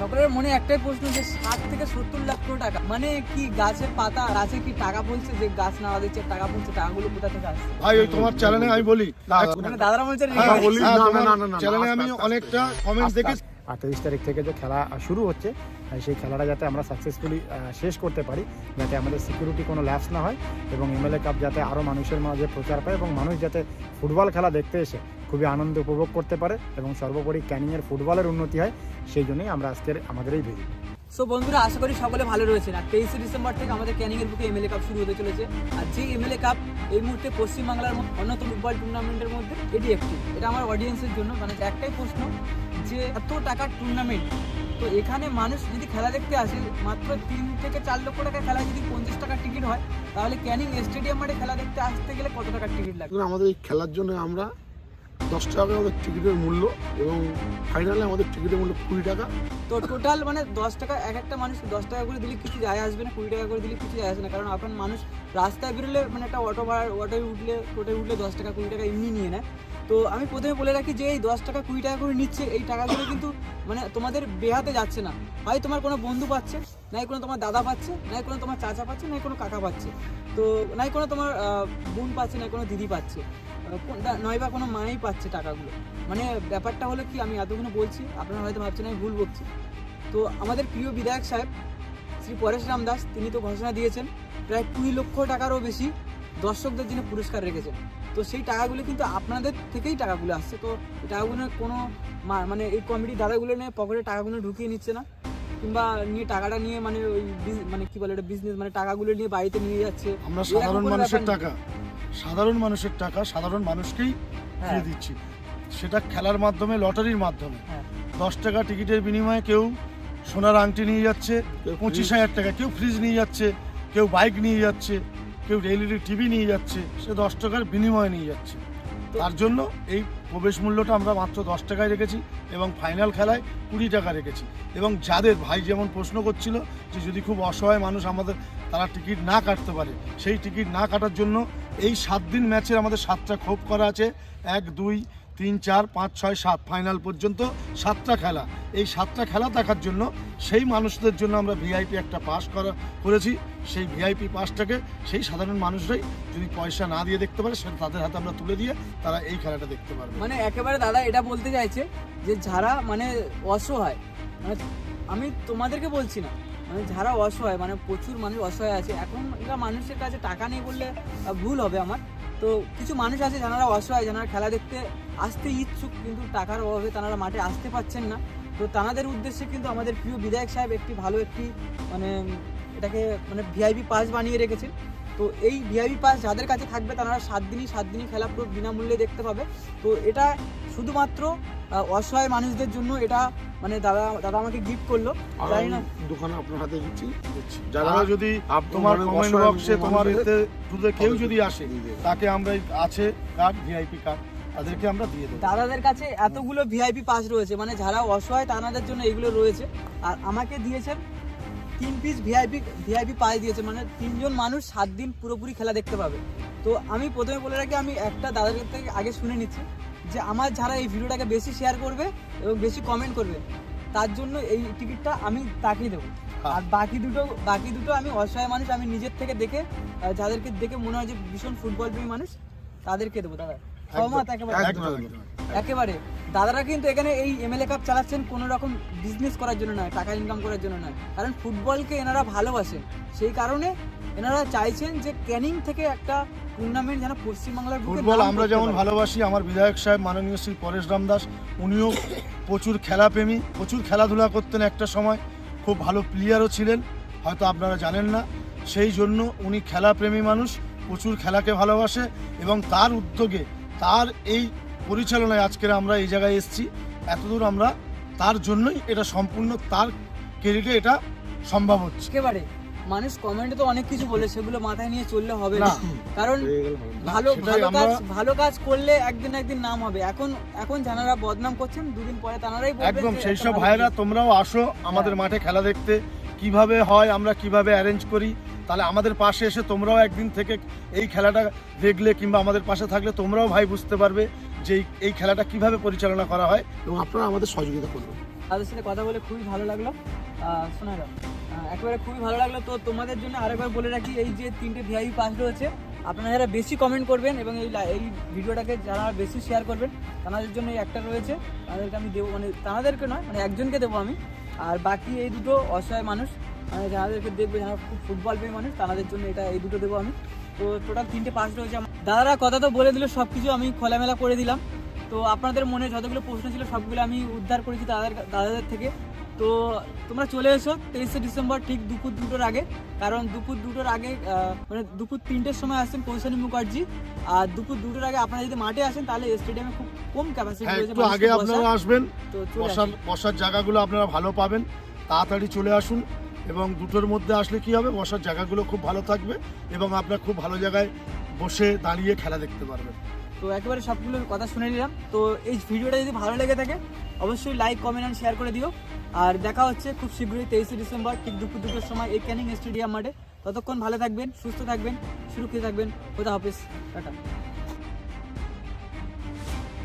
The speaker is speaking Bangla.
সকলের মনে একটাই প্রশ্ন যে ষাট থেকে সত্তর লক্ষ টাকা। মানে কি গাছের পাতা গাছে কি টাকা বলছে যে গাছ নাড়া দিচ্ছে টাকা বলছে টাকাগুলো কোথা থেকে আসছে? ভাই ওই তোমার চ্যানেলে আমি বলি। মানে দাদারা বলছে হ্যাঁ, বলি, না, না, না, চ্যানেলে আমি অনেকটা কমেন্ট দেখেছি। আঠাইশ তারিখ থেকে যে খেলা শুরু হচ্ছে সেই খেলাটা যাতে আমরা সাকসেসফুলি শেষ করতে পারি, যাতে আমাদের সিকিউরিটি কোনো ল্যাপস না হয় এবং এমএলএ কাপ যাতে আরও মানুষের মাঝে প্রচার পায় এবং মানুষ যাতে ফুটবল খেলা দেখতে এসে খুবই আনন্দ উপভোগ করতে পারে এবং সর্বোপরি ক্যানিংয়ের ফুটবলের উন্নতি হয়, সেই জন্যই আমরা আজকের আমাদের এই ভিডিও সো বন্ধুরা, আশা করি সকলে ভালো রয়েছেন। আর তেইশে ডিসেম্বর থেকে আমাদের ক্যানিং এর বুকে এমএলএ কাপ শুরু হতে চলেছে। আর যে এমএলএ কাপ এই মুহূর্তে পশ্চিমবাংলার অন্যতম ফুটবল টুর্নামেন্টের মধ্যে এটি একটি। এটা আমার অডিয়েন্সের জন্য। মানে একটাই প্রশ্ন যে, এত টাকার টুর্নামেন্ট তো এখানে মানুষ যদি খেলা দেখতে আসে, মাত্র তিন থেকে চার লক্ষ টাকা খেলা যদি পঞ্চাশ টাকার টিকিট হয়, তাহলে ক্যানিং স্টেডিয়াম মাঠে খেলা দেখতে আসতে গেলে কত টাকার টিকিট লাগবে? আমাদের এই খেলার জন্য আমরা দশ টাকা আমাদের টিকিটের মূল্য এবং ফাইনালে আমাদের টিকিটের মূল্য কুড়ি টাকা। তো টোটাল মানে দশ টাকা, এক একটা মানুষ দশ টাকা করে দিলে কিছু যায় আসবে না, কুড়ি টাকা করে দিলে কিছু যায় আসবে না। কারণ এখন মানুষ রাস্তায় বেরোলে মানে একটা অটো ভাড়া অটোয় উঠলে টোটোয় উঠলে দশ টাকা, কুড়ি টাকা এমনি নিয়ে নেয়। তো আমি প্রথমে বলে রাখি যে এই দশ টাকা, কুড়ি টাকা করে নিচ্ছে, এই টাকাগুলো কিন্তু মানে তোমাদের বেহাতে যাচ্ছে না। হয় তোমার কোনো বন্ধু পাচ্ছে, নাই কোনো তোমার দাদা পাচ্ছে, নাই কোনো তোমার চাচা পাচ্ছে, নাই কোনো কাকা পাচ্ছে। তো নাই কোনো তোমার বোন পাচ্ছে, নাই কোনো দিদি পাচ্ছে। নয়বা কোনো মাই পাচ্ছে টাকাগুলো। মানে ব্যাপারটা হলো কি আমি এতগুলো বলছি আপনারা হয়তো ভাবছেন আমি ভুল বলছি তো আমাদের প্রিয় বিধায়ক সাহেব শ্রী পরেশ রাম দাস তিনি তো ঘোষণা দিয়েছেন প্রায় কুড়ি লক্ষ টাকারও বেশি দর্শকদের জন্য পুরস্কার রেখেছেন। তো সেই টাকাগুলো কিন্তু আপনাদের থেকেই টাকাগুলো আসছে। তো এই টাকাগুলো কোনো মানে এই কমিটি দাদাগুলো নিয়ে পকেটে টাকাগুলো ঢুকিয়ে নিচ্ছে না কিংবা নিয়ে টাকাটা নিয়ে মানে ওই মানে কি বলে এটা বিজনেস মানে টাকাগুলো নিয়ে বাড়িতে নিয়ে যাচ্ছে। আমরা সাধারণ মানুষের টাকা। সাধারণ মানুষের টাকা সাধারণ মানুষকেই ফিরে দিয়ে দিচ্ছি। সেটা খেলার মাধ্যমে লটারির মাধ্যমে। হ্যাঁ। দশ টাকা টিকিটের বিনিময়ে কেউ সোনার আংটি নিয়ে যাচ্ছে পঁচিশ হাজার টাকা কেউ ফ্রিজ নিয়ে যাচ্ছে কেউ বাইক নিয়ে যাচ্ছে কেউ এলইডি টিভি নিয়ে যাচ্ছে সে দশ টাকার বিনিময়ে নিয়ে যাচ্ছে। তার জন্য এই প্রবেশ মূল্যটা আমরা মাত্র দশ টাকায় রেখেছি এবং ফাইনাল খেলায় কুড়ি টাকা রেখেছি। এবং যাদের ভাই যেমন প্রশ্ন করছিল যে যদি খুব অসহায় মানুষ আমাদের তারা টিকিট না কাটতে পারে, সেই টিকিট না কাটার জন্য এই সাত দিন ম্যাচের আমাদের সাতটা ক্ষোভ করা আছে। এক, দুই তিন চার পাঁচ ছয় সাত ফাইনাল পর্যন্ত সাতটা খেলা। এই সাতটা খেলা দেখার জন্য সেই মানুষদের জন্য আমরা ভিআইপি একটা পাস করা করেছি। সেই ভিআইপি পাসটাকে সেই সাধারণ মানুষরাই যদি পয়সা না দিয়ে দেখতে পারে, সেটা তাদের হাতে আমরা তুলে দিয়ে তারা এই খেলাটা দেখতে পারবে। মানে একেবারে দাদা এটা বলতে চাইছে যে যারা মানে অসহায় মানে আমি তোমাদেরকে বলছি না মানে যারা অসহায় মানে প্রচুর মানুষ অসহায় আছে এখন মানুষের কাছে টাকা নেই বললে ভুল হবে আমার। তো কিছু মানুষ আছে যারা অসহায়, যারা খেলা দেখতে আসতে ইচ্ছুক, কিন্তু টাকার অভাবে তারা মাঠে আসতে পারছেন না। তো তাদের উদ্দেশ্যে কিন্তু আমাদের প্রিয় বিধায়ক সাহেব একটি ভালো একটি মানে এটাকে মানে ভিআইপি পাস বানিয়ে রেখেছেন। তো এই ভিআইপি পাস যাদের কাছে থাকবে তারা সাত দিনই সাত দিনই খেলা পুরো বিনামূল্যে দেখতে পাবে। তো এটা শুধুমাত্র অসহায় মানুষদের জন্য এটা মানে দাদা দাদা আমাকে গিফট করল। জানি না দোকানে আপনার হাতে দিচ্ছি। যারা যদি তোমার মানে কমেন্ট বক্সে তোমার এতে শুধু কেউ যদি আসে তাকে আমরা আছে কার্ড ভিআইপি কার্ড তাদেরকে আমরা দিয়ে দেবো। দাদাদের কাছে এতগুলো ভিআইপি পাস রয়েছে মানে যারা অসহায় তাদের জন্য এগুলো রয়েছে। আর আমাকে দিয়েছেন তিন পিস ভিআইপি ভিআইপি পাস দিয়েছে মানে তিনজন মানুষ সাত দিন পুরোপুরি খেলা দেখতে পাবে। তো আমি প্রথমে বলে রাখি আমি একটা দাদাদের থেকে আগে শুনে নিচ্ছি যে আমার যারা এই ভিডিওটাকে বেশি শেয়ার করবে এবং বেশি কমেন্ট করবে তার জন্য এই টিকিটটা আমি তাকেই দেবো। আর বাকি দুটো বাকি দুটো আমি অসহায় মানুষ আমি নিজের থেকে দেখে যাদেরকে দেখে মনে হয় যে ভীষণ ফুটবল প্রেমী মানুষ তাদেরকে দেবো দাদা। সহমত একেবারে। দাদারা কিন্তু এখানে এই এমএলএ কাপ চালাচ্ছেন কোনো রকম বিজনেস করার জন্য নয় টাকা ইনকাম করার জন্য নয়। কারণ ফুটবলকে এনারা ভালোবাসেন সেই কারণে এনারা চাইছেন যে ক্যানিং থেকে একটা টুর্নামেন্ট যেন পশ্চিমবাংলার ফুটবল আমরা যেমন ভালোবাসি আমার বিধায়ক সাহেব মাননীয় শ্রী পরেশ রামদাস উনিও প্রচুর খেলাপ্রেমী প্রচুর খেলাধুলা করতেন একটা সময়। খুব ভালো প্লেয়ারও ছিলেন হয়তো আপনারা জানেন না। সেই জন্য উনি খেলাপ্রেমী মানুষ প্রচুর খেলাকে ভালোবাসে এবং তার উদ্যোগে তার এই পরিচালনায় আজকের আমরা এই জায়গায় এসেছি। এতদূর আমরা তার জন্যই এটা সম্পূর্ণ তার ক্রেডিটে এটা সম্ভব হচ্ছে। একেবারে। মানুষ কমেন্টে তো অনেক কিছু বলে সেগুলো মাথায় নিয়ে চললে হবে না। কারণ ভালো। ভালো কাজ ভালো কাজ করলে একদিন একদিন নাম হবে। এখন এখন যারা বদনাম করছেন দুদিন পরে তারাই একদম সেই সব ভালো ভাইয়েরা তোমরাও আসো আমাদের হ্যাঁ। মাঠে খেলা দেখতে। কীভাবে হয় আমরা কীভাবে অ্যারেঞ্জ করি তাহলে আমাদের পাশে এসে তোমরাও একদিন থেকে এই খেলাটা দেখলে কিংবা আমাদের পাশে থাকলে তোমরাও ভাই বুঝতে পারবে যে এই- খেলাটা কীভাবে পরিচালনা করা হয় এবং আপনারা আমাদের সহযোগিতা করবেন। তাদের সাথে কথা বলে খুবই ভালো লাগল। শোনা একেবারে খুবই ভালো লাগল। তো তোমাদের জন্য আরেকবার বলে রাখি, এই যে তিনটে ভিআইপি পাস রয়েছে, আপনারা যারা বেশি কমেন্ট করবেন এবং এই এই ভিডিওটাকে যারা বেশি শেয়ার করবেন, তাদের জন্য এই একটা রয়েছে। তাদেরকে আমি দেবো মানে তাদেরকে নয় মানে একজনকে দেবো আমি। আর বাকি এই দুটো অসহায় মানুষ মানে যাদেরকে দেখবে যারা খুব ফুটবল প্রেমী মানুষ তাদের জন্য এটা এই দুটো দেবো আমি। তো টোটাল তিনটে পাস রয়েছে আমার। দাদারা কথা তো বলে দিল সব কিছু আমি খোলামেলা করে দিলাম। তো আপনাদের মনে যতগুলো প্রশ্ন ছিল সবগুলো আমি উদ্ধার করেছি দাদার দাদাদের থেকে। তো তোমরা চলে এসো তেইশে ডিসেম্বর ঠিক দুপুর দুটোর আগে। কারণ দুপুর দুটোর আগে মানে দুপুর তিনটের সময় আসছেন কৌশানী মুখার্জি। আর দুপুর দুটোর আগে আপনারা যদি মাঠে আসেন তাহলে স্টেডিয়ামে খুব কম ক্যাপাসিটি রয়েছে একটু আগে আপনারা আসবেন। তো বসার বসার জায়গাগুলো আপনারা ভালো পাবেন। তাড়াতাড়ি চলে আসুন। এবং দুটোর মধ্যে আসলে কি হবে? বসার জায়গাগুলো খুব ভালো থাকবে এবং আপনার খুব ভালো জায়গায় বসে দাঁড়িয়ে খেলা দেখতে পারবেন। তো একেবারে সবগুলো কথা শুনে নিলাম। তো এই ভিডিওটা যদি ভালো লেগে থাকে, অবশ্যই লাইক কমেন্ট অ্যান্ড শেয়ার করে দিও। আর দেখা হচ্ছে খুব শীঘ্রই তেইশে ডিসেম্বর, ঠিক দুপুর দুটোর সময় এই ক্যানিং স্টেডিয়াম মাঠে। ততক্ষণ ভালো থাকবেন, সুস্থ থাকবেন, সুরক্ষিত থাকবেন। খোদা হাফিজ। টাটা।